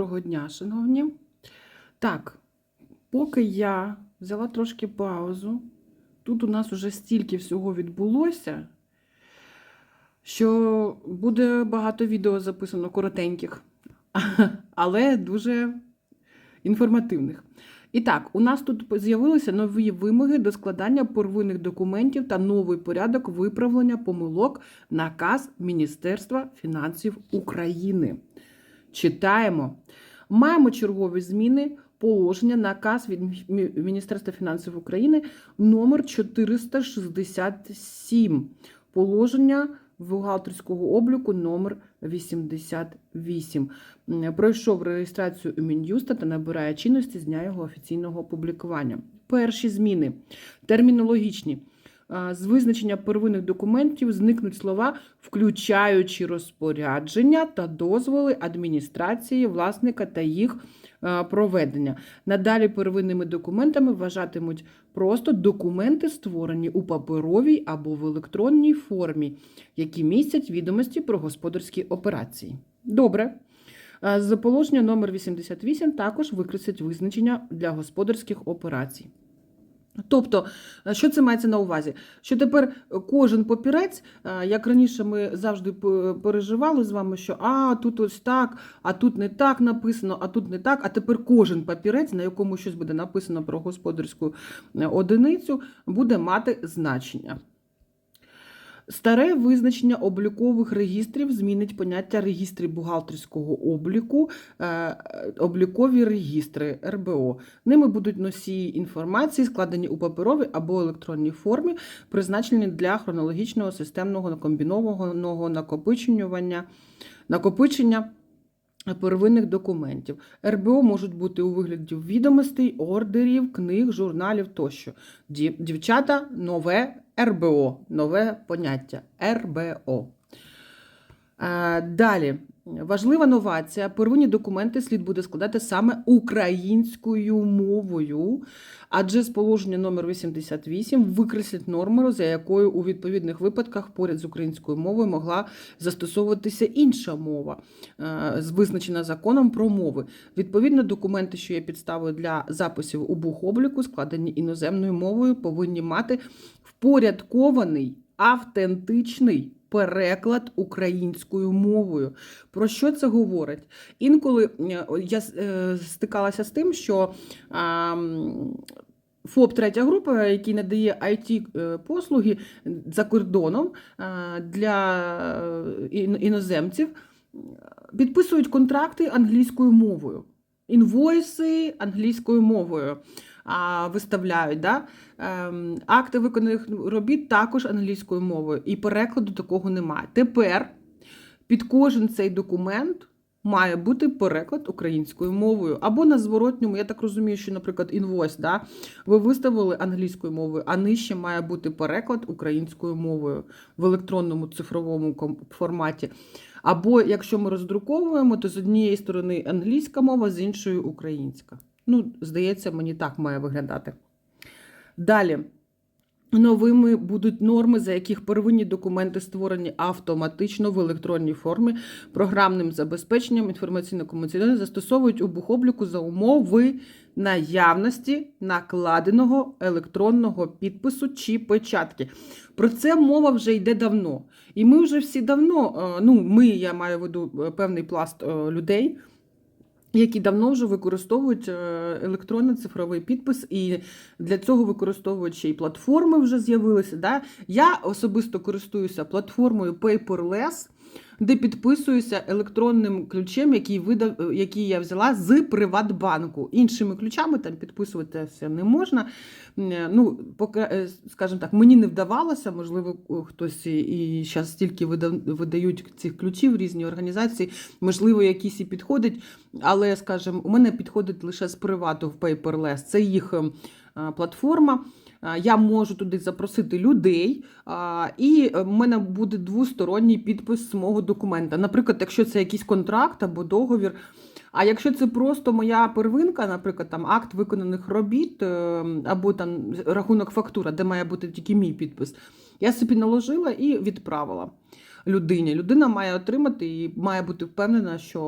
Доброго дня, шановні. Так, поки я взяла трошки паузу, тут у нас уже стільки всього відбулося, що буде багато відео записано коротеньких, але дуже інформативних. І так, у нас тут з'явилися нові вимоги до складання первинних документів та новий порядок виправлення помилок наказ Міністерства фінансів України. Читаємо. Маємо чергові зміни положення наказ від Міністерства фінансів України номер 467. Положення бухгалтерського обліку номер 88. Пройшов реєстрацію у Мін'юста та набирає чинності з дня його офіційного опублікування. Перші зміни термінологічні. А, З визначення первинних документів зникнуть слова, включаючи розпорядження та дозволи адміністрації власника та їх е, проведення. Надалі первинними документами вважатимуть просто документи, створені у паперовій або в електронній формі, які містять відомості про господарські операції. Добре. Е, З положення номер 88 також викреслять визначення для господарських операцій. Тобто, е, що це мається на увазі? Що тепер кожен папірець, е, як раніше ми завжди переживали з вами, що а тут ось так, а тут не так написано, а тут не так. А тепер кожен папірець, на якому щось буде написано про господарську е, одиницю, буде мати значення. Старе визначення облікових реєстрів змінить поняття реєстрів бухгалтерського обліку, е, е, облікові реєстри РБО. Ними будуть носії інформації, складені у паперовій або електронній формі, призначені для хронологічного системного комбінованого накопичення, накопичення первинних документів. РБО можуть бути у вигляді відомостей, ордерів, книг, журналів тощо. Дівчата, нове РБО, нове поняття РБО. Далі. Важлива новація. Первинні документи слід буде складати саме українською мовою, адже з положення номер 88 викреслять норму, за якою у відповідних випадках поряд з українською мовою могла застосовуватися інша мова, е, визначена законом про мови. Відповідно, документи, що є підставою для записів у бухобліку, складені іноземною мовою, повинні мати впорядкований автентичний переклад українською мовою. Про що це говорить? Інколи е, я е, стикалася з тим, що ФОП третя група, який надає it послуги за кордоном для е, іноземців, підписують контракти англійською мовою, інвойси англійською мовою. Виставляють да? ем, акти виконаних робіт також англійською мовою, і перекладу такого немає. Тепер під кожен цей документ має бути переклад українською мовою. Або на зворотньому, я так розумію, що, наприклад, інвойс, да, ви виставили англійською мовою, а нижче має бути переклад українською мовою в електронному цифровому форматі. Або якщо ми роздруковуємо, то з однієї сторони англійська мова, з іншої українська. Ну, здається, мені так має виглядати. Далі. Новими будуть норми, за яких первинні документи створені автоматично в електронній формі, програмним забезпеченням інформаційно-комунікаційного застосовують у бухобліку за умови наявності накладеного електронного підпису чи печатки. Про це мова вже йде давно. І ми вже всі давно, е, ну ми, я маю в виду е, певний пласт е, людей. Які давно вже використовують е, електронний цифровий підпис, і для цього використовують ще й платформи вже з'явилися. Да? Я особисто користуюся платформою Paperless, де підписуюся електронним ключем, який видав, який я взяла з Приватбанку. Іншими ключами там підписуватися не можна. Ну, е, скажімо так, мені не вдавалося, можливо, хтось і зараз стільки вида- видають цих ключів різні організації, можливо, якісь і підходять. Але, скажімо, у мене підходить лише з привату в Paperless. Це їх ем, платформа. Я можу туди запросити людей, і е, в мене буде двосторонній підпис мого документа. Наприклад, якщо це якийсь контракт або договір. А якщо це просто моя первинка, наприклад, там акт виконаних робіт е, або там рахунок фактура, де має бути тільки мій підпис, я собі наложила і відправила. Людині. Людина має отримати і має бути впевнена, що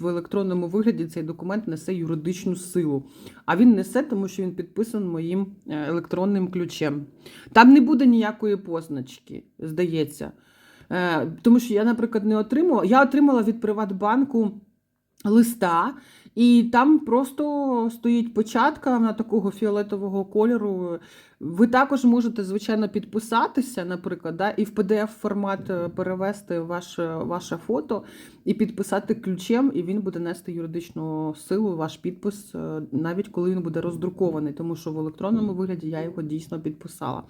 в електронному вигляді цей документ несе юридичну силу. А він несе, тому що він підписаний моїм е, електронним ключем. Там не буде ніякої позначки, здається. Е, Тому що я, наприклад, не отримала. Я отримала від Приватбанку листа, і там просто стоїть початка на такого фіолетового кольору. Ви також можете, звичайно, підписатися, наприклад, да, і в PDF-формат е, перевести ваше, ваше фото і підписати ключем, і він буде нести юридичну силу, ваш підпис, е, навіть коли він буде роздрукований, тому що в електронному вигляді я його дійсно підписала.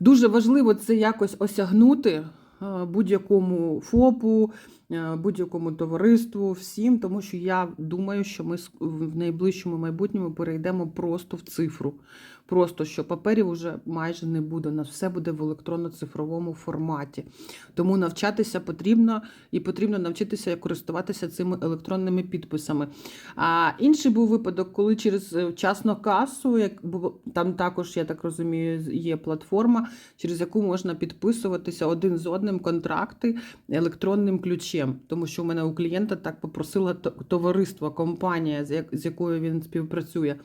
Дуже важливо це якось осягнути е, будь-якому ФОПу, будь-якому товариству, всім, тому що я думаю, що ми в найближчому майбутньому перейдемо просто в цифру. Просто що паперів вже майже не буде. У нас все буде в електронно-цифровому форматі. Тому навчатися потрібно і потрібно навчитися користуватися цими електронними підписами. А інший був випадок, коли через е, вчасну касу, як там також, я так розумію, є платформа, через яку можна підписуватися один з одним контракти електронним ключем. Тому що у мене у клієнта так попросила товариство, компанія, з якою він співпрацює.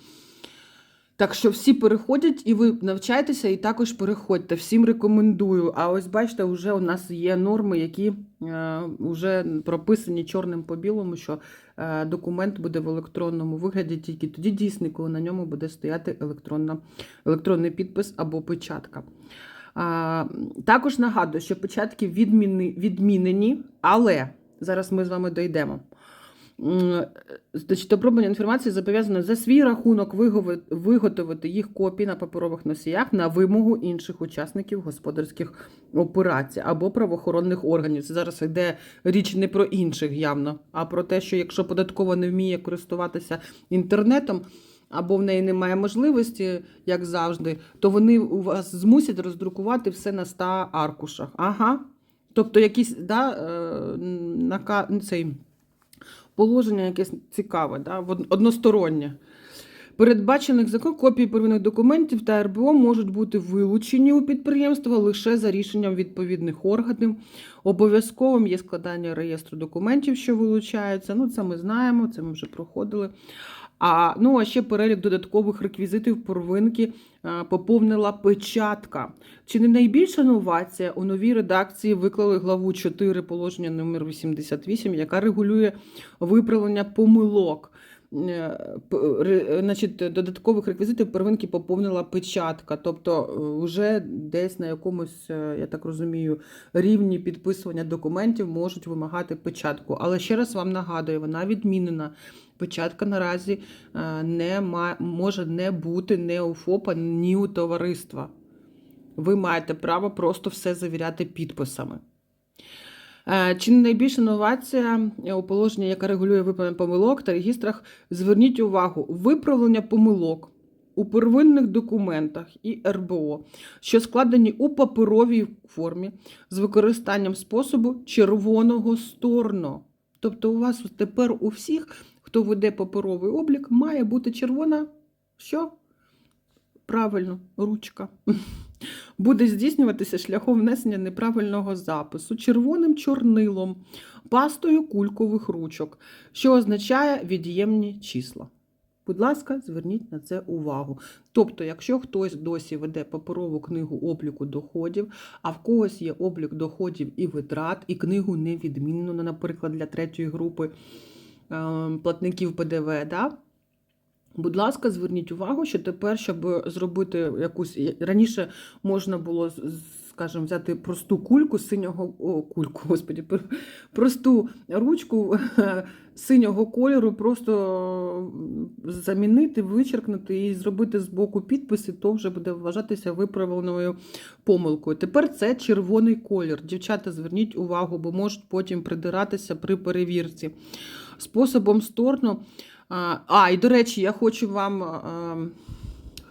Так що всі переходять, і ви навчайтеся, і також переходьте. Всім рекомендую. А ось бачите, вже у нас є норми, які е, вже прописані чорним по білому, що е, документ буде в електронному вигляді тільки тоді дійсний, коли на ньому буде стояти електронна, електронний підпис або печатка. Також нагадую, що печатки відміни, відмінені, але зараз ми з вами дійдемо. Значить, оброблення інформації зобов'язано за свій рахунок виготовити їх копії на паперових носіях на вимогу інших учасників господарських операцій або правоохоронних органів. Це зараз йде річ не про інших явно, а про те, що якщо податкова не вміє користуватися інтернетом. Або в неї немає можливості, як завжди, то вони у вас змусять роздрукувати все на 100 аркушах. Ага. Тобто якісь да, е, нака, цей, положення якесь цікаве, да, одностороннє. Передбачених закон копії первинних документів та РБО можуть бути вилучені у підприємства лише за рішенням відповідних органів. Обов'язковим є складання реєстру документів, що вилучаються. Ну, це ми знаємо, це ми вже проходили. А, ну, а ще перелік додаткових реквізитів первинки а, поповнила печатка. Чи не найбільша новація у новій редакції виклали главу 4 положення номер 88, яка регулює виправлення помилок. Е, ре- Значить, додаткових реквізитів первинки поповнила печатка. Тобто, е, вже десь на якомусь, е, я так розумію, рівні підписування документів можуть вимагати печатку. Але ще раз вам нагадую, вона відмінена. Печатка наразі е, не може не бути ні у ФОПа, ні у товариства. Ви маєте право просто все завіряти підписами. Е, Чи не найбільша новація е, у положенні, яка регулює виправлення помилок та регістрах? Зверніть увагу, виправлення помилок у первинних документах і РБО, що складені у паперовій формі з використанням способу червоного сторно. Тобто, у вас тепер у всіх, хто веде паперовий облік, має бути червона що? Правильно, ручка. Буде здійснюватися шляхом внесення неправильного запису червоним чорнилом, пастою кулькових ручок, що означає від'ємні числа. Будь ласка, зверніть на це увагу. Тобто, якщо хтось досі веде паперову книгу обліку доходів, а в когось є облік доходів і витрат, і книгу не відмінено, наприклад, для третьої групи е, платників ПДВ, да? Будь ласка, зверніть увагу, що тепер, щоб зробити якусь раніше можна було, скажімо, взяти просту кульку синього о, кульку, господі, просту ручку синього кольору, просто замінити, вичеркнути і зробити з боку підписи, то вже буде вважатися виправленою помилкою. Тепер це червоний колір. Дівчата, зверніть увагу, бо можуть потім придиратися при перевірці. Способом сторну. А, і до речі, я хочу вам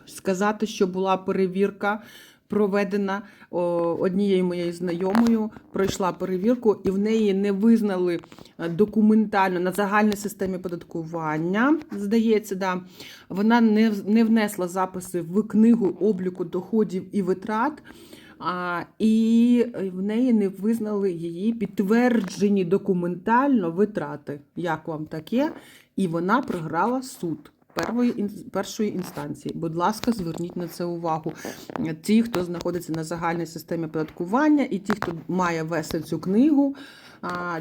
сказати, що була перевірка проведена однією моєю знайомою, пройшла перевірку, і в неї не визнали е, документально на загальній системі податкування. Здається, да, вона не внесла записи в книгу обліку доходів і витрат. І в неї не визнали її підтверджені документально витрати. Як вам таке? І вона програла суд. Первої ін- першої інстанції. Будь ласка, зверніть на це увагу. Ті, хто знаходиться на загальній системі оподаткування, і ті, хто має вести цю книгу,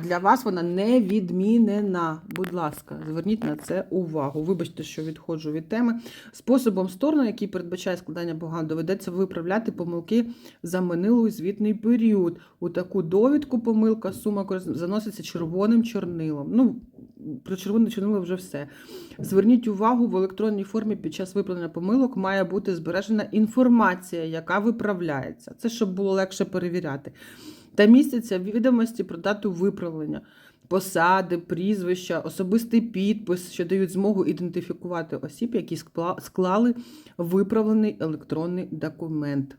для вас вона не відмінена. Будь ласка, зверніть на це увагу. Вибачте, що відходжу від теми. Способом сторону, який передбачає складання боган, доведеться виправляти помилки за минулий звітний період. У таку довідку помилка сума заноситься червоним чорнилом. Ну, про червоне чорнило вже все. Зверніть увагу, в електронній формі під час виправлення помилок має бути збережена інформація, яка виправляється. Це щоб було легше перевіряти. Та містяться відомості про дату виправлення, посади, прізвища, особистий підпис, що дають змогу ідентифікувати осіб, які склали виправлений електронний документ.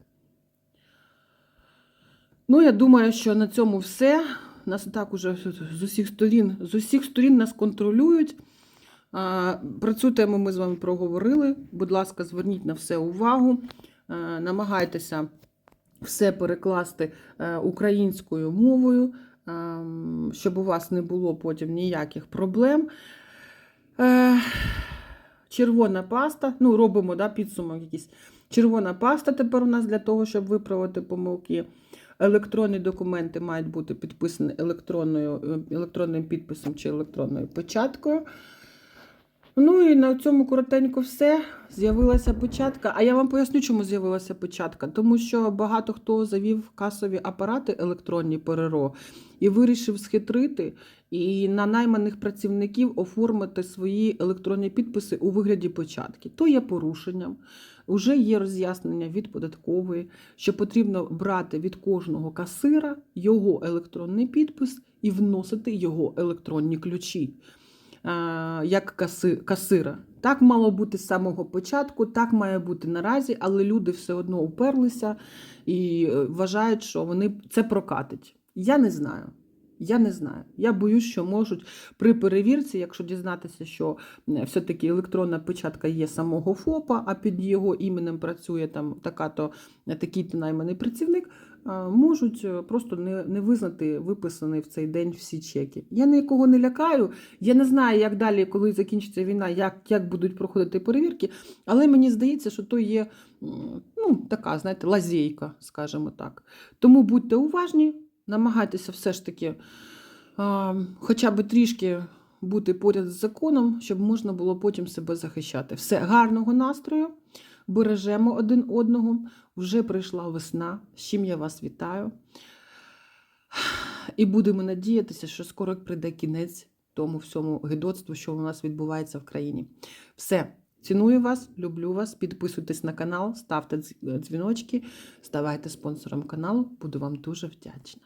Ну, я думаю, що на цьому все. Нас так уже з усіх сторін, з усіх сторін нас контролюють. Про цю тему ми з вами проговорили. Будь ласка, зверніть на все увагу. Намагайтеся все перекласти е, українською мовою, ем, щоб у вас не було потім ніяких проблем. Е, Червона паста. Ну, робимо да, підсумок якийсь. Червона паста тепер у нас для того, щоб виправити помилки. Електронні документи мають бути підписані електронною, е, електронним підписом чи електронною печаткою. Ну і на цьому коротенько все. З'явилася початка. А я вам поясню, чому з'явилася початка. Тому що багато хто завів касові апарати електронні ПРРО і вирішив схитрити і на найманих працівників оформити свої електронні підписи у вигляді початки. То є порушенням. Уже є роз'яснення від податкової, що потрібно брати від кожного касира його електронний підпис і вносити його електронні ключі як каси, касира. Так мало бути з самого початку, так має бути наразі, але люди все одно уперлися і е, вважають, що вони це прокатить. Я не знаю. Я не знаю. Я боюсь, що можуть при перевірці, якщо дізнатися, що е, все-таки електронна печатка є самого ФОПа, а під його іменем працює там така-то такий-то найманий працівник, можуть е, просто не, не визнати виписаний в цей день всі чеки. Я нікого не лякаю. Я не знаю, як далі, коли закінчиться війна, як, як будуть проходити перевірки, але мені здається, що то є ну, така, знаєте, лазейка, скажімо так. Тому будьте уважні, намагайтеся все ж таки хоча б трішки бути поряд з законом, щоб можна було потім себе захищати. Все, гарного настрою, бережемо один одного. Вже прийшла весна, з чим я вас вітаю. І будемо надіятися, що скоро прийде кінець тому всьому гидоцтву, що у нас відбувається в країні. Все. Ціную вас, люблю вас. Підписуйтесь на канал, ставте дзвіночки, ставайте спонсором каналу. Буду вам дуже вдячна.